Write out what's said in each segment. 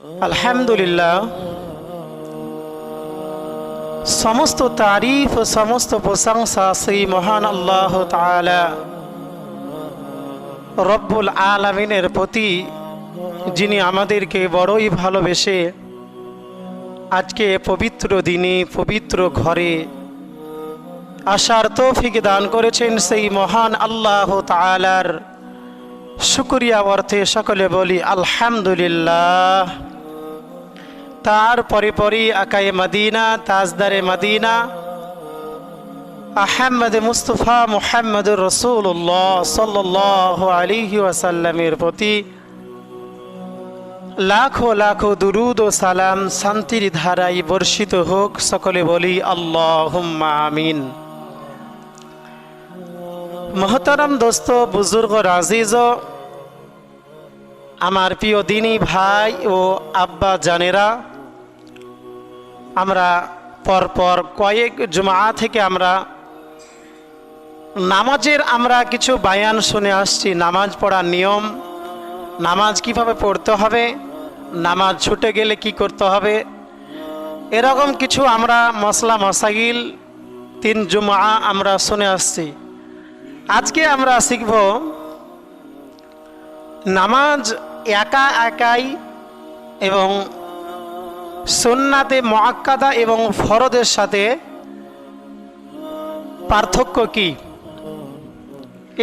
আলহামদুলিল্লাহ। সমস্ত তারিফ সমস্ত প্রশংসা সেই মহান আল্লাহ রব্বুল আলামিনের প্রতি, যিনি আমাদেরকে বড়ই ভালোবেসে আজকে পবিত্র দিনে, পবিত্র ঘরে আসার তৌফিক দান করেছেন সেই মহান আল্লাহ তাআলার শুকরিয়া অর্থে সকলে বলি, আলহামদুলিল্লাহ। তার পরে আকায়ে মদিনা, তাজদারে মদিনা। আহমদ মুস্তফা মুহাম্মদুর রসুল্লাহ সাল্লাহ আলিহি ওয়াসাল্লামের প্রতি লাখো লাখো দুরুদ ও সালাম শান্তির ধারায় বর্ষিত হোক, সকলে বলি আল্লাহ আমিন। মহতারাম দোস্ত, বুজুর্গ রাজিজ, আমার প্রিয় দিনী ভাই ও আব্বা জানেরা, আমরা পরপর কয়েক জমা থেকে আমরা নামাজের আমরা কিছু বায়ান শুনে আসছি। নামাজ পড়ার নিয়ম, নামাজ কীভাবে পড়তে হবে, নামাজ ছুটে গেলে কি করতে হবে, এরকম কিছু আমরা মশলা মশাগিল তিন জুমা আমরা শুনে আসছি। আজকে আমরা শিখব নামাজ একা একাই এবং সুন্নাতে মোয়াক্কাদা এবং ফরদের সাথে পার্থক্য কি?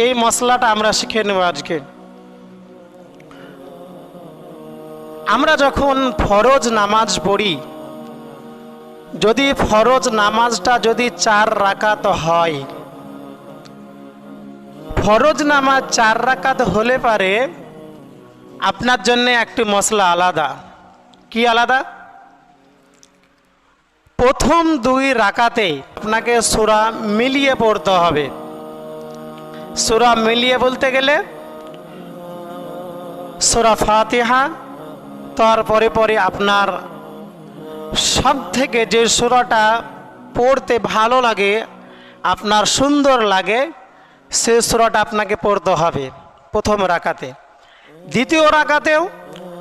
এই মশলাটা আমরা শিখে নেব আজকে। আমরা যখন ফরজ নামাজ পড়ি, যদি ফরজ নামাজটা যদি চার রাকাত হয় ফরজ নামাজ চার রাকাত হলে পারে, আপনার জন্য একটি মশলা আলাদা। কি আলাদা? প্রথম দুই রাকাতে আপনাকে সুরা মিলিয়ে পড়তে হবে। সুরা মিলিয়ে বলতে গেলে সুরা ফাতিহা, তারপরে পরে আপনার সব থেকে যে সুরাটা পড়তে ভালো লাগে, আপনার সুন্দর লাগে সে সুরাটা আপনাকে পড়তে হবে প্রথম রাকাতে। দ্বিতীয় রাকাতেও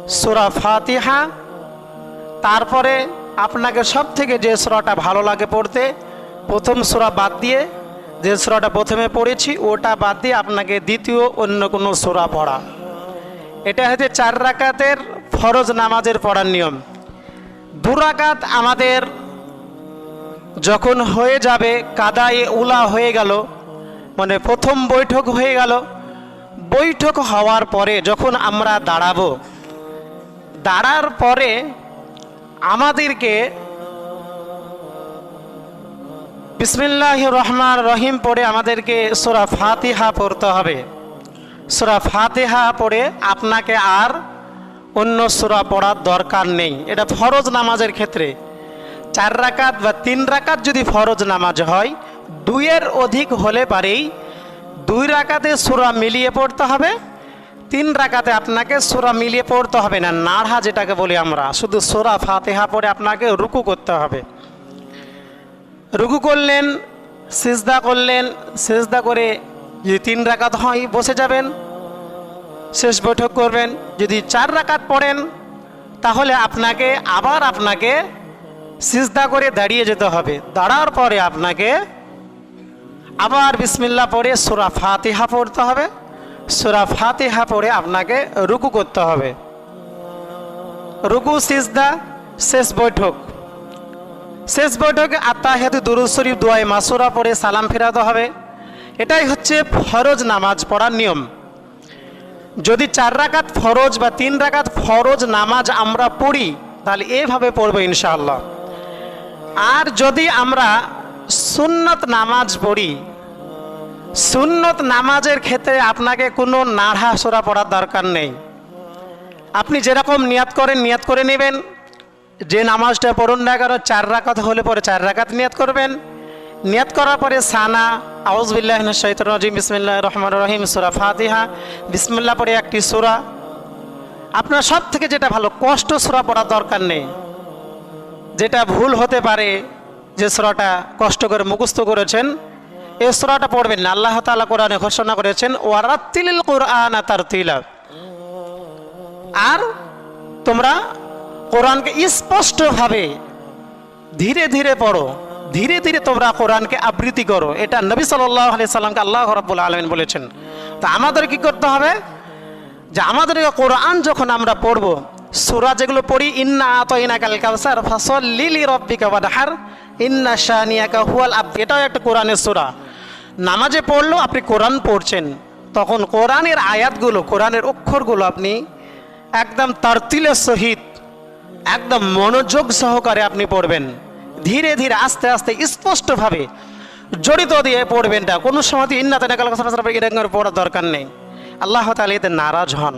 সুরা ফাতিহা। তারপরে আপনাকে সব থেকে যে সুরাটা ভালো লাগে পড়তে, প্রথম সুরা বাদ দিয়ে যে সুরাটা প্রথমে পড়েছি, ওটা বাদ দিয়ে আপনাকে দ্বিতীয় অন্য কোনো সুরা পড়া। এটা হচ্ছে চার রাকাতের ফরজ নামাজের পড়ার নিয়ম। দু রাকাত আমাদের যখন হয়ে যাবে, কাদায়ে উলা হয়ে গেল মানে প্রথম বৈঠক হয়ে গেল। বৈঠক হওয়ার পরে যখন আমরা দাঁড়াবো, দাঁড়ার পরে আমাদেরকে বিসমিল্লাহ রহমান রহিম পড়ে আমাদেরকে সোরা ফাতিহা পড়তে হবে। সোরা ফাতিহা পড়ে আপনাকে আর অন্য সোরা পড়ার দরকার নেই। এটা ফরজ নামাজের ক্ষেত্রে। চার রাকাত বা তিন রাকাত যদি ফরজ নামাজ হয় দুইয়ের অধিক হলে পারেই দুই রাকাতে সুরা মিলিয়ে পড়তে হবে, তিন রাকাতে আপনাকে সোরা মিলিয়ে পড়তে হবে না নাড়হা যেটাকে বলি আমরা। শুধু সোরা ফাতেহা পড়ে আপনাকে রুকু করতে হবে। রুকু করলেন, সিজদা করলেন, সিজদা করে যদি তিন রাকাত হয় বসে যাবেন, শেষ বৈঠক করবেন। যদি চার রাকাত পড়েন, তাহলে আপনাকে আবার আপনাকে সিজদা করে দাঁড়িয়ে যেতে হবে। দাঁড়ার পরে আপনাকে আবার বিসমিল্লা পড়ে সুরা ফাতিহা পড়তে হবে। সোরা ফাতিহা পড়ে আপনাকে রুকু করতে হবে। রুকু, সিজদা, শেষ বৈঠক। শেষ বৈঠকে আত্মাহেতু দুরুদ শরীফ দোয়াই মাসুরা পড়ে সালাম ফেরাতে হবে। এটাই হচ্ছে ফরজ নামাজ পড়ার নিয়ম। যদি চার রাকাত ফরজ বা তিন রাকাত ফরজ নামাজ আমরা পড়ি, তাহলে এভাবে পড়ব ইনশাআল্লাহ। আর যদি আমরা সুন্নত নামাজ পড়ি। সুন্নত নামাজের ক্ষেত্রে আপনাকে কোনো নাড়া সোরা পড়ার দরকার নেই। আপনি যেরকম নিয়াত করেন, নিয়াত করে নেবেন। যে নামাজটা পড়ুন না কেন, চার রাকাত হলে পরে চার রাকাত নিয়াত করবেন। নিয়াত করার পরে সানা আউজবিল্লাহ শৈতন রাজিম বিসমিল্লাহ রহমান রহিম, সুরা ফাতিহা, বিসমিল্লাহ পরে একটি সুরা। আপনার সব থেকে যেটা ভালো, কষ্ট সুরা পড়ার দরকার নেই। যেটা ভুল হতে পারে যে সুরাটা কষ্ট করে মুখস্থ করেছেন, এই সুরাটা পড়বেন না। আল্লাহ তালা কোরআনে ঘোষণা করেছেন, ওয়ারাত্তিলিল কোরআন তার তিলা আর তোমরা কোরআনকে স্পষ্টভাবে ধীরে ধীরে পড়ো, ধীরে ধীরে তোমরা কোরআনকে আবৃত্তি করো। এটা নবী সাল্লাহ আলি সাল্লামকে আল্লাহ রব্বুল আলমিন বলেছেন। তো আমাদের কি করতে হবে? যে আমাদের কোরআন যখন আমরা পড়ব, সুরা যেগুলো পড়ি, ইন্না আতইনা কাল কাউসার ফাসল লিলি রব্বিকা ওয়াদহার। ইন্না শানিয়াকা হুয়াল আব এটাও একটা কোরআনের সুরা। নামাজে পড়লেও আপনি কোরআন পড়ছেন, তখন কোরআনের আয়াতগুলো, কোরআনের অক্ষরগুলো আপনি একদম তারতিলের সহিত, একদম মনোযোগ সহকারে আপনি পড়বেন। ধীরে ধীরে আস্তে আস্তে স্পষ্টভাবে জড়িত দিয়ে পড়বেন না কোনো সময় ইন্নাতে নাকাল এরকম পড়ার দরকার নেই। আল্লাহ তালা এতে নারাজ হন।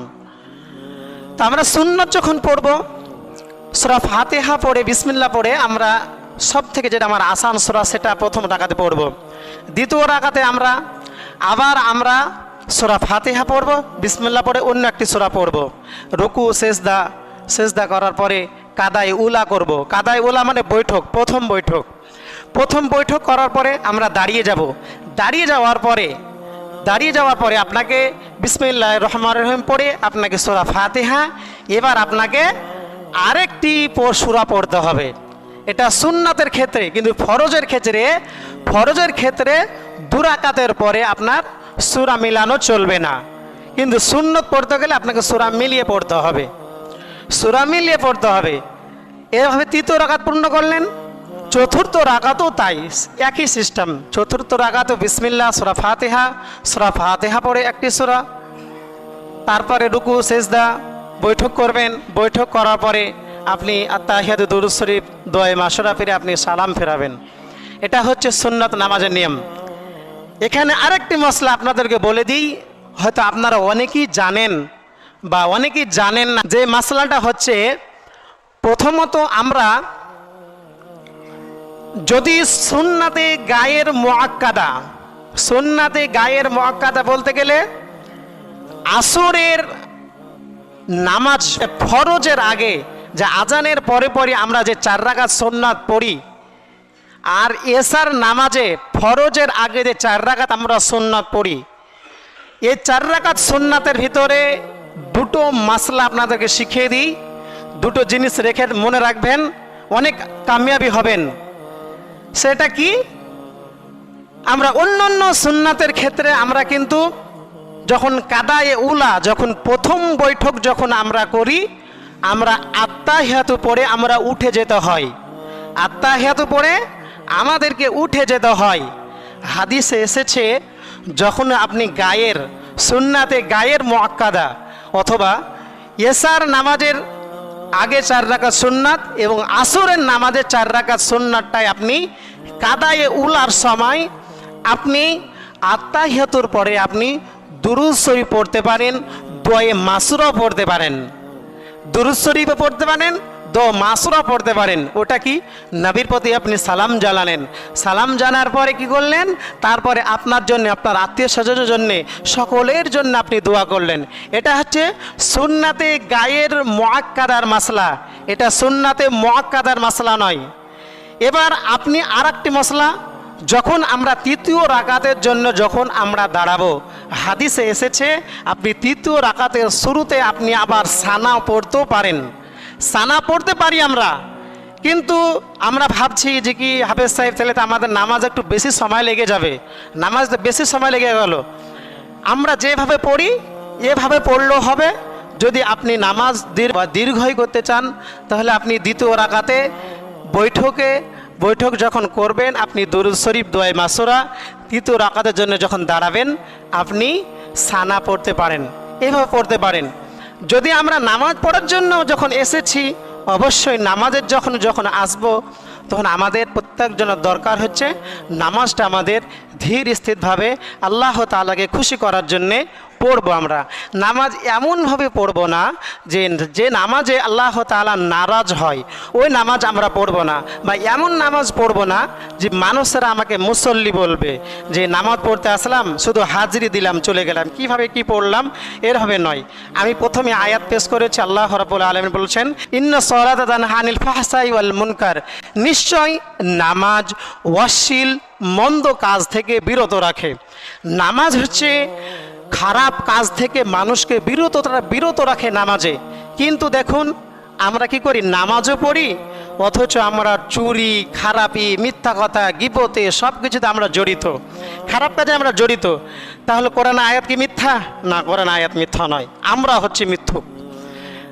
তা আমরা সুন্নত যখন পড়ব, সুরা ফাতেহা পড়ে বিসমিল্লা পড়ে, আমরা সব থেকে যেটা আমার আসান সোরা, সেটা প্রথম রাখাতে পড়ব। দ্বিতীয় রাখাতে আমরা, আবার আমরা সুরা ফাতেহা পড়ব বিসমিল্লা পরে অন্য একটি সোরা পড়ব। রুকু, সেজদা সেজদা করার পরে কাদায় উলা করব। কাদায় উলা মানে বৈঠক, প্রথম বৈঠক। প্রথম বৈঠক করার পরে আমরা দাঁড়িয়ে যাব। দাঁড়িয়ে যাওয়ার পরে, দাঁড়িয়ে যাওয়ার পরে আপনাকে বিসমিল্লাহ রহমান রহিম পড়ে আপনাকে সোরা ফাতেহা, এবার আপনাকে আরেকটি সূরা পড়তে হবে। এটা সুন্নাতের ক্ষেত্রে, কিন্তু ফরজের ক্ষেত্রে ফরজের ক্ষেত্রে দুরাকাতের পরে আপনার সুরা মিলানো চলবে না। কিন্তু সুন্নত পড়তে গেলে আপনাকে সুরা মিলিয়ে পড়তে হবে। সুরা মিলিয়ে পড়তে হবে। এভাবে তৃতীয় রাকাত পূর্ণ করলেন? চতুর্থ রাকাতও তাই, একই সিস্টেম চতুর্থ রাকাতও বিসমিল্লা সুরা ফাতেহা সুরা ফাতেহা পড়ে একটি সুরা। তারপরে রুকু, সেজদা, বৈঠক করবেন। বৈঠক করার পরে আপনি আত্মাহিয়াদ দুরুদ শরীফ দোয় মাসরা ফিরে আপনি সালাম ফেরাবেন। এটা হচ্ছে সুন্নাত নামাজের নিয়ম। এখানে আরেকটি মশলা আপনাদেরকে বলে দিই, হয়তো আপনারা অনেকেই জানেন বা অনেকেই জানেন না যে মশলাটা হচ্ছে, প্রথমত আমরা যদি সুন্নাতে গায়ের মোয়াক্কাদা সুন্নাতে গায়ের মোয়াক্কাদা বলতে গেলে আসরের নামাজ ফরজের আগে যে আজানের পরে পরে আমরা যে চার রাকাত সোননাথ পড়ি, আর এসার নামাজে ফরজের আগে যে চার রাকাত আমরা সোননাথ পড়ি এই চার রাকাত সোননাথের ভিতরে দুটো মাসলা আপনাদেরকে শিখিয়ে দিই। দুটো জিনিস রেখে মনে রাখবেন, অনেক কামিয়াবি হবেন। সেটা কি? আমরা অন্য অন্য সুন্নাতের ক্ষেত্রে আমরা কিন্তু যখন কাদায়ে উলা, যখন প্রথম বৈঠক যখন আমরা করি আমরা আত্মাহিয়াতু পড়ে আমরা উঠে যেতে হয়। আত্মাহিয়াতু পড়ে আমাদেরকে উঠে যেতে হয়। হাদিসে এসেছে, যখন আপনি গায়ের, সুন্নাতে গায়ের মোয়াক্কাদা অথবা এসার নামাজের আগে চার রাকাত সুন্নাত এবং আসরের নামাজের চার রাকাত সুন্নাতটাই আপনি কাদায়ে উলার সময় আপনি আত্মাহিয়তুর পরে আপনি দুরুদ শরীফ পড়তে পারেন দোয়ে মাসুরাও পড়তে পারেন। দুরুদ শরীফও পড়তে পারেন, দো মাসুরা পড়তে পারেন। ওটা কি? নবীর প্রতি আপনি সালাম জানালেন। সালাম জানার পরে কি করলেন? তারপরে আপনার জন্য, আপনার আত্মীয় স্বজনের জন্য, সকলের জন্য আপনি দোয়া করলেন। এটা হচ্ছে সুন্নাতে গায়ের মোয়াক্কাদার মাসলা। এটা সুন্নাতে মোয়াক্কাদার মাসলা নয়। এবার আপনি আর একটি মশলা যখন আমরা তৃতীয় রাকাতের জন্য যখন আমরা দাঁড়াবো, হাদিসে এসেছে, আপনি তৃতীয় রাকাতের শুরুতে আপনি আবার সানা পড়তেও পারেন। সানা পড়তে পারি আমরা, কিন্তু আমরা ভাবছি যে কি হাফেজ সাহেব, তাহলে তো আমাদের নামাজ একটু বেশি সময় লেগে যাবে। নামাজ বেশি সময় লেগে গেল। আমরা যেভাবে পড়ি, এভাবে পড়লেও হবে। যদি আপনি নামাজ দীর্ঘই করতে চান, তাহলে আপনি দ্বিতীয় রাকাতে বৈঠকে বৈঠক যখন করবেন, আপনি দরুদ শরীফ দোয়াই মাসুরা, তৃতীয় রাকাতের জন্য যখন দাঁড়াবেন, আপনি সানা পড়তে পারেন। এভাবে পড়তে পারেন। যদি আমরা নামাজ পড়ার জন্য যখন এসেছি, অবশ্যই নামাজের যখন যখন আসব, তখন আমাদের প্রত্যেকজনের দরকার হচ্ছে নামাজটা আমাদের ধীর স্থিরভাবে আল্লাহ তালাকে খুশি করার জন্যে পড়ব আমরা। নামাজ এমনভাবে পড়ব না যে যে নামাজে আল্লাহ তাআলা নারাজ হয়, ওই নামাজ আমরা পড়ব না। বা এমন নামাজ পড়ব না যে, মানুষেরা আমাকে মুসল্লি বলবে যে, নামাজ পড়তে আসলাম, শুধু হাজরি দিলাম, চলে গেলাম। কীভাবে কি পড়লাম? এরভাবে নয়। আমি প্রথমে আয়াত পেশ করেছি, আল্লাহ রাব্বুল আলামিন বলছেন, ইন্না সলাতান হানিল ফাহসাই ওয়াল মুনকার। নিশ্চয় নামাজ ওয়াশিল মন্দ কাজ থেকে বিরত রাখে। নামাজ হচ্ছে খারাপ কাজ থেকে মানুষকে বিরত তারা বিরত রাখে নামাজে। কিন্তু দেখুন, আমরা কি করি? নামাজও পড়ি, অথচ আমরা চুরি, খারাপি, মিথ্যা কথা, গিবতে সব কিছুতে আমরা জড়িত। খারাপ কাজে আমরা জড়িত। তাহলে কোরআন আয়াত কি মিথ্যা? না, কোরআন আয়াত মিথ্যা নয়। আমরা হচ্ছে মিথ্যুক।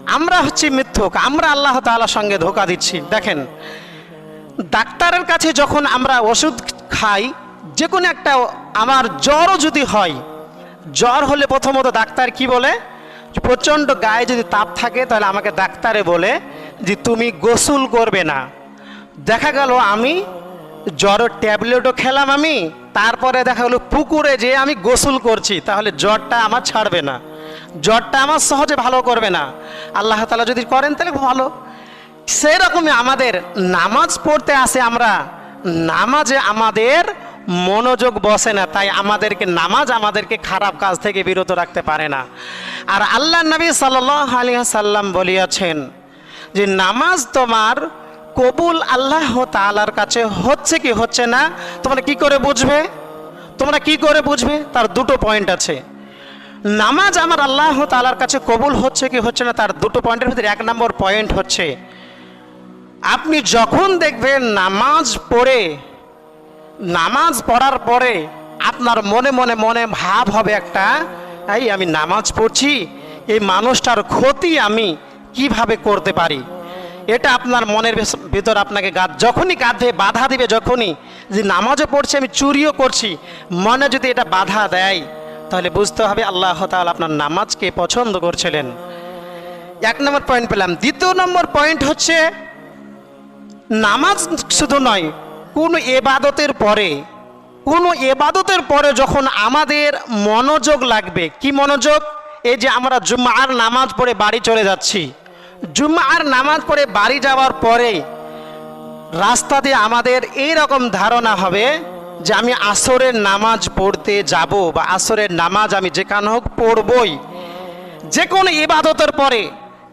আমরা হচ্ছে মিথ্যুক। আমরা আল্লাহ তাআলার সঙ্গে ধোকা দিচ্ছি। দেখেন, ডাক্তারের কাছে যখন আমরা ওষুধ খাই যে কোনো একটা আমার জ্বরও যদি হয় জ্বর হলে প্রথমত ডাক্তার কি বলে? প্রচণ্ড গায়ে যদি তাপ থাকে, তাহলে আমাকে ডাক্তারে বলে যে তুমি গোসল করবে না। দেখা গেল আমি জ্বরের ট্যাবলেটও খেলাম আমি, তারপরে দেখা গেলো পুকুরে যে আমি গোসল করছি, তাহলে জ্বরটা আমার ছাড়বে না। জ্বরটা আমার সহজে ভালো করবে না। আল্লাহ তালা যদি করেন, তাহলে ভালো। সেই রকমই আমাদের নামাজ পড়তে আসে আমরা। নামাজে আমাদের মনোযোগ বসে না, তাই আমাদেরকে নামাজ আমাদেরকে খারাপ কাজ থেকে বিরত রাখতে পারে না। আর আল্লাহ নবী সাল্লাহ আলিয়া সাল্লাম বলিয়াছেন যে, নামাজ তোমার কবুল আল্লাহ তালার কাছে হচ্ছে কি হচ্ছে না, তোমরা কি করে বুঝবে? তোমরা কি করে বুঝবে? তার দুটো পয়েন্ট আছে। নামাজ আমার আল্লাহ তালার কাছে কবুল হচ্ছে কি হচ্ছে না, তার দুটো পয়েন্টের ভিতরে এক নম্বর পয়েন্ট হচ্ছে, আপনি যখন দেখবেন নামাজ পড়ে নামাজ পড়ার পরে আপনার মনে মনে মনে ভাব হবে একটা, এই আমি নামাজ পড়ছি, এই মানুষটার ক্ষতি আমি কীভাবে করতে পারি? এটা আপনার মনের ভিতর আপনাকে গা, যখনই গাধে বাধা দিবে, যখনই যে নামাজও পড়ছি, আমি চুরিও করছি, মনে যদি এটা বাধা দেয়, তাহলে বুঝতে হবে আল্লাহ তাআলা আপনার নামাজকে পছন্দ করছিলেন। এক নম্বর পয়েন্ট পেলাম। দ্বিতীয় নম্বর পয়েন্ট হচ্ছে, নামাজ শুধু নয় কোনো এবাদতের পরে, কোনো এবাদতের পরে যখন আমাদের মনোযোগ লাগবে, কি মনোযোগ? এই যে আমরা জুম্মার নামাজ পড়ে বাড়ি চলে যাচ্ছি। জুম্মার নামাজ পড়ে বাড়ি যাওয়ার পরে রাস্তা দিয়ে আমাদের এই রকম ধারণা হবে যে আমি আসরের নামাজ পড়তে যাব বা আসরের নামাজ আমি যেখানে হোক পড়বই। যে কোনো ইবাদতের পরে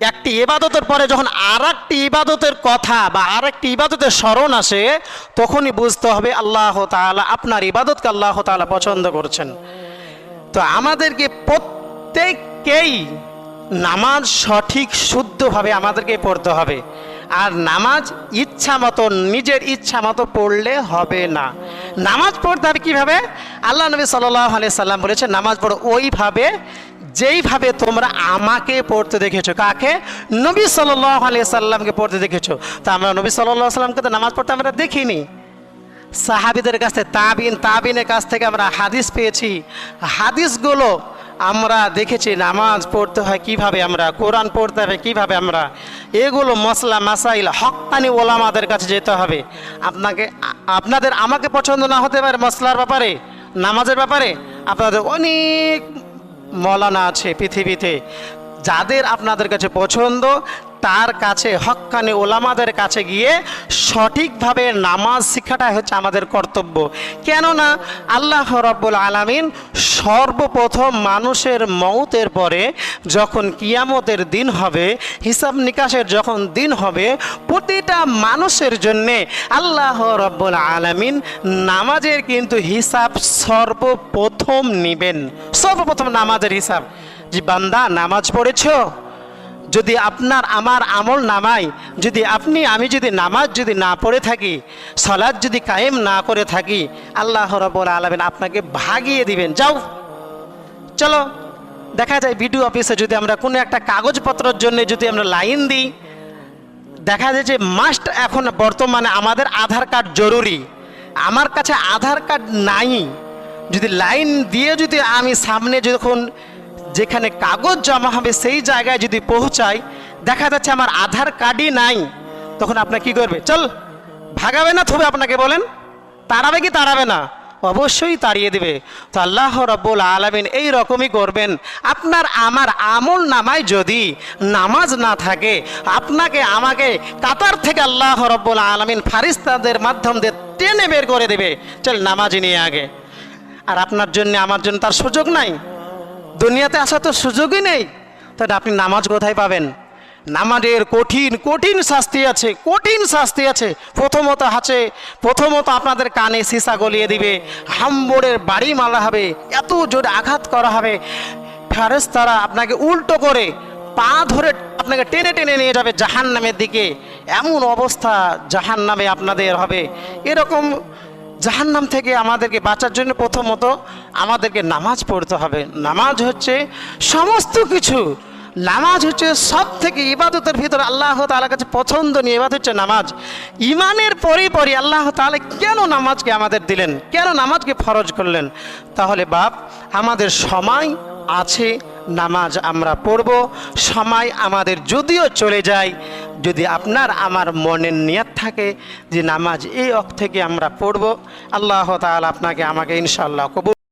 একটি ইবাদতের পরে যখন আর একটি ইবাদতের কথা বা আর একটি ইবাদতের স্মরণ আসে, তখনই বুঝতে হবে আল্লাহ তাআলা আপনার ইবাদতকে আল্লাহ তাআলা পছন্দ করছেন। তো আমাদেরকে প্রত্যেককেই নামাজ সঠিক, শুদ্ধভাবে আমাদেরকে পড়তে হবে। আর নামাজ ইচ্ছা মতো, নিজের ইচ্ছা মতো পড়লে হবে না। নামাজ পড়তে হবে কীভাবে? আল্লাহ নবী সাল্লাহ আলিয়া সাল্লাম বলেছে নামাজ পড়ো ওইভাবে যেইভাবে তোমরা আমাকে পড়তে দেখেছ, কাকে? নবী আলিয়া সাল্লামকে পড়তে দেখেছ। তা আমরা নবী সাল্লাহ সাল্লামকে তো নামাজ পড়তে আমরা দেখিনি। সাহাবিদের কাছ থেকে, তাবিন, তাবিনের কাছ থেকে আমরা হাদিস পেয়েছি। হাদিসগুলো আমরা দেখেছি, নামাজ পড়তে হয় কীভাবে আমরা, কোরআন পড়তে হবে কীভাবে আমরা। এগুলো মশলা মাসাইল, হকানি ওলামাদের কাছে যেতে হবে। আপনাকে, আপনাদের আমাকে পছন্দ না হতে পারে মশলার ব্যাপারে, নামাজের ব্যাপারে। আপনাদের অনেক মলানা আছে পৃথিবীতে। যাদের আপনাদের কাছে পছন্দ তার কাছে, হক্কানি ওলামাদের কাছে গিয়ে সঠিকভাবে নামাজ শিক্ষাটাই হচ্ছে আমাদের কর্তব্য। কেননা আল্লাহ রব্বুল আলামিন সর্বপ্রথম মানুষের মৌতের পরে যখন কিয়ামতের দিন হবে, হিসাব নিকাশের যখন দিন হবে, প্রতিটা মানুষের জন্যে আল্লাহ রব্বুল আলামিন নামাজের কিন্তু হিসাব সর্বপ্রথম নিবেন। সর্বপ্রথম নামাজের হিসাব। যে বান্দা, নামাজ পড়েছো? যদি আপনার আমার আমল নামাই যদি আপনি, আমি যদি নামাজ যদি না পড়ে থাকি সলাদ যদি কায়েম না করে থাকি, আল্লাহ রব্বুল আলামিন আপনাকে ভাগিয়ে দিবেন। যাও। চলো। দেখা যায় বিডিও অফিসে যদি আমরা কোনো একটা কাগজপত্রের জন্য যদি আমরা লাইন দিই, দেখা যায় যে মাস্ট এখন বর্তমানে আমাদের আধার কার্ড জরুরি। আমার কাছে আধার কার্ড নাই। যদি লাইন দিয়ে যদি আমি সামনে যখন যেখানে কাগজ জমা হবে, সেই জায়গায় যদি পৌঁছাই দেখা যাচ্ছে আমার আধার কার্ডই নাই, তখন আপনার কি করবে? চল, ভাগাবে না থবে আপনাকে বলেন? তাড়াবে কি তাড়াবে না? অবশ্যই তাড়িয়ে দেবে। তো আল্লাহ রব্বুল আলমিন এই রকমই করবেন। আপনার আমার আমল নামায় যদি নামাজ না থাকে, আপনাকে আমাকে কাতার থেকে আল্লাহ রব্বুল আলমিন ফারিস্তাদের মাধ্যম দিয়ে টেনে বের করে দেবে। চল নামাজ নিয়ে আগে। আর আপনার জন্য, আমার জন্য তার সুযোগ নাই। দুনিয়াতে আসা তো সুযোগই নেই। তাহলে আপনি নামাজ কোথায় পাবেন? নামাজের কঠিন কঠিন শাস্তি আছে, কঠিন শাস্তি আছে। প্রথমত আছে, প্রথমত আপনাদের কানে সীসা গলিয়ে দিবে। হাম্বরের বাড়ি মালা হবে, এত জোরে আঘাত করা হবে। ফেরেস তারা আপনাকে উল্টো করে পা ধরে আপনাকে টেনে টেনে নিয়ে যাবে জাহান নামের দিকে। এমন অবস্থা জাহান নামে আপনাদের হবে। এরকম জাহান্নাম থেকে আমাদেরকে বাঁচার জন্য প্রথমত আমাদেরকে নামাজ পড়তে হবে। নামাজ হচ্ছে সমস্ত কিছু। নামাজ হচ্ছে সব থেকে ইবাদতের ভিতরে আল্লাহ তালার কাছে পছন্দ নিয়ে ইবাদত হচ্ছে নামাজ। ইমানের পরে পরে আল্লাহ তাহলে কেন নামাজকে আমাদের দিলেন? কেন নামাজকে ফরজ করলেন? তাহলে বাপ, আমাদের সময় আছে, নামাজ আমরা পড়ব, সময় আমাদের যদিও চলে যায়, যদি আপনার আমার মনের নিয়াত থাকে যে নামাজ এই অক থেকে আমরা পড়ব, আল্লাহ তাল আপনাকে আমাকে ইনশাল্লাহ কবুল